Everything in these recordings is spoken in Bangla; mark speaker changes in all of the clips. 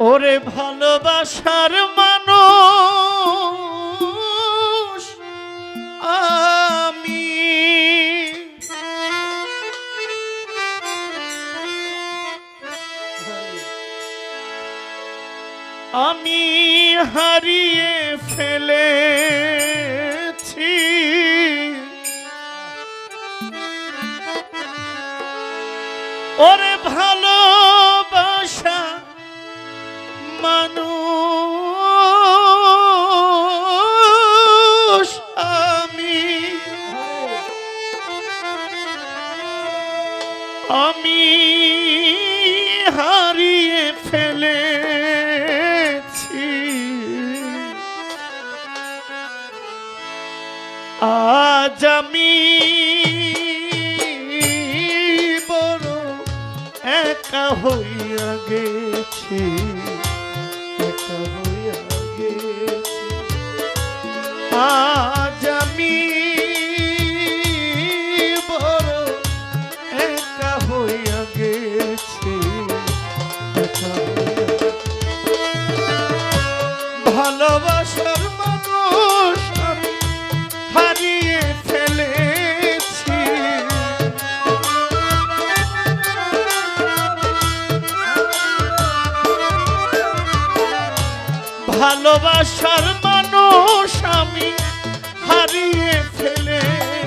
Speaker 1: ওরে ভালোবাসার মানুষ আমি। আমি হারিয়ে আমি হারিয়ে ফেলেছি। আজ আমি বড় একা হইয়া গেছি। ভালোবাসার মানুষ আমি হারিয়ে ফেলেছি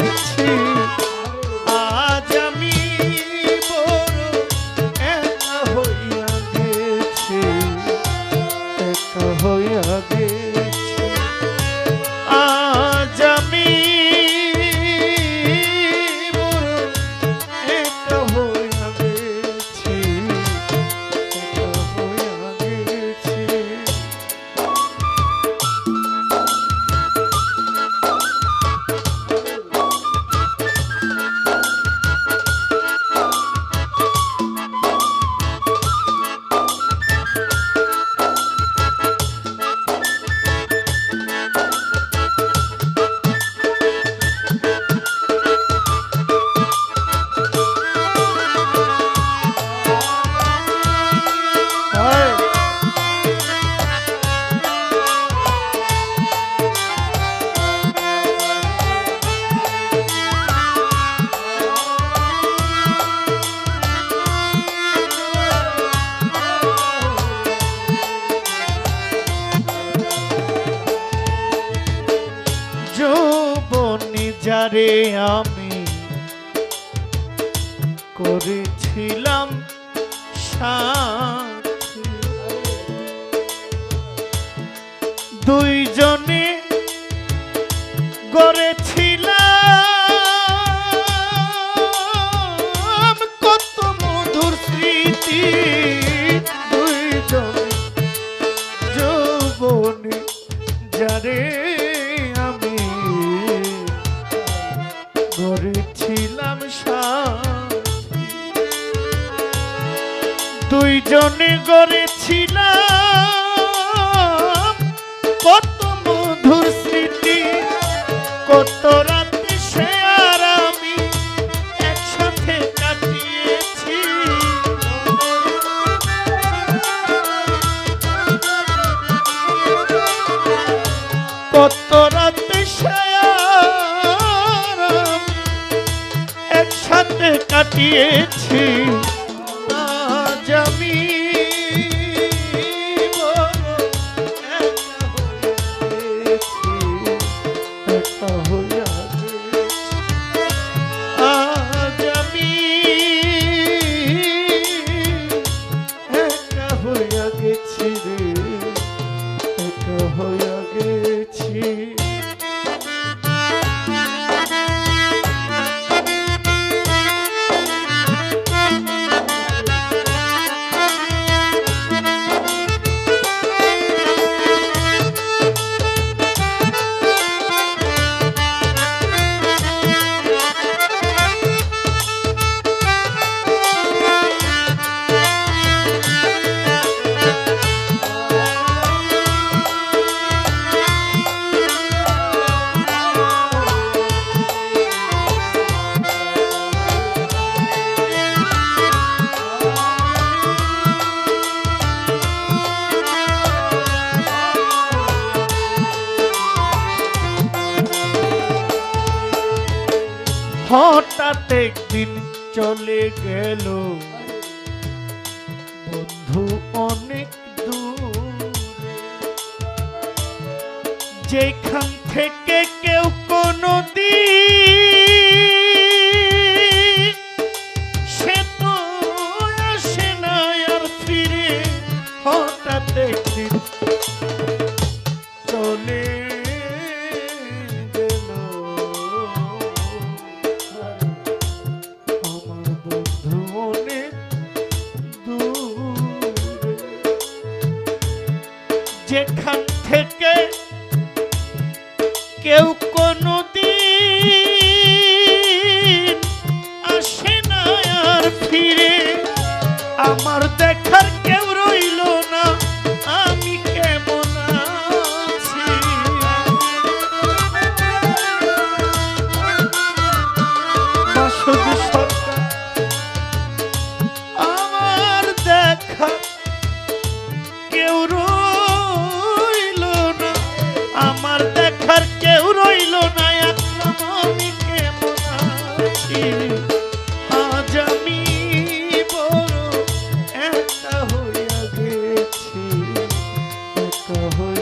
Speaker 1: যারে আমি করেছিলাম দুইজনে গড়েছিলাম দুইজনে গড়েছিলাম। কত মধুর স্মৃতি, কত রাতে সে আর আমি একসাথে কাটিয়েছি। কত রাতে সে আর একসাথে কাটিয়েছি। হঠাৎ একদিন চলে গেল। বন্ধু অনেক যেখান থেকে কেউ কোনো দিন সহজ